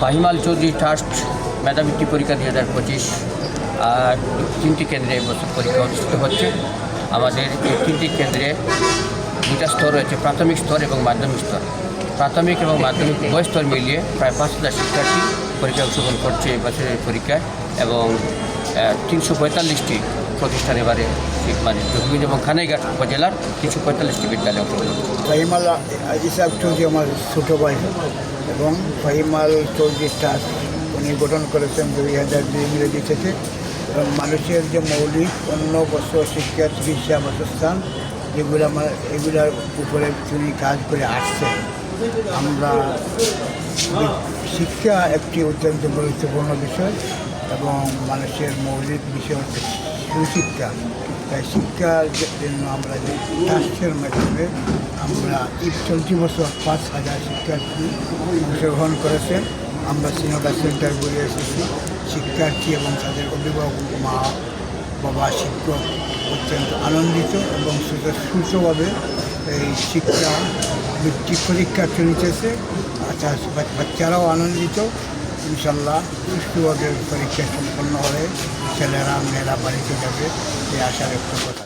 Fahimal Chowdhury trust মেধাবৃত্তি পরীক্ষা দু হাজার পঁচিশ আর তিনটি কেন্দ্রে এবছর পরীক্ষা অনুষ্ঠিত হচ্ছে। আমাদের এই তিনটি কেন্দ্রে দুটা স্তর রয়েছে, প্রাথমিক স্তর এবং মাধ্যমিক স্তর। প্রাথমিক এবং মাধ্যমিক উভয় স্তর মিলিয়ে প্রায় পাঁচ হাজার শিক্ষার্থী পরীক্ষা অংশগ্রহণ করছে এবছরের পরীক্ষায় এবং তিনশো পঁয়তাল্লিশটি প্রতিষ্ঠান এবারে মানে যোগবিন এবং খানাইঘাট উপজেলার তিনশো পঁয়তাল্লিশটি বিদ্যালয়। ফাহিমাল চৌধুরী আমার ছোটো ভাই এবং ফাহিমাল চৌধুরী ট্রাস্ট উনি গঠন করেছেন দুই হাজার দুই ইংরেজি থেকে। এবং মানুষের যে মৌলিক অন্য বস্ত্র, শিক্ষা, চিকিৎসা, বাসস্থান যেগুলো আমার এগুলোর উপরে তিনি কাজ করে আসছে আমরা শিক্ষা একটি অত্যন্ত গুরুত্বপূর্ণ বিষয়। এবং মানুষের মৌলিক বিষয় হচ্ছে সুশিক্ষা। তাই শিক্ষার জন্য আমরা যে ট্রাস্টের মাধ্যমে আমরা চলতি বছর পাঁচ হাজার শিক্ষার্থী অংশগ্রহণ করেছেন আমরা সিনোডা সেন্টার ঘুরে এসেছি। শিক্ষার্থী এবং তাদের অভিভাবক, মা, বাবা, শিক্ষক অত্যন্ত আনন্দিত এবং সুস্থ- সুস্থভাবে এই শিক্ষা বৃত্তি পরীক্ষা চলিতেছে। আচ্ছা বাচ- বাচ্চারাও আনন্দিত। ইনশাল্লাহ সুষ্ঠুভাবে পরীক্ষা সম্পন্ন হবে ছেলেরা মেয়েরা বাড়িতে যাবে এই আশা ব্যক্ত কথা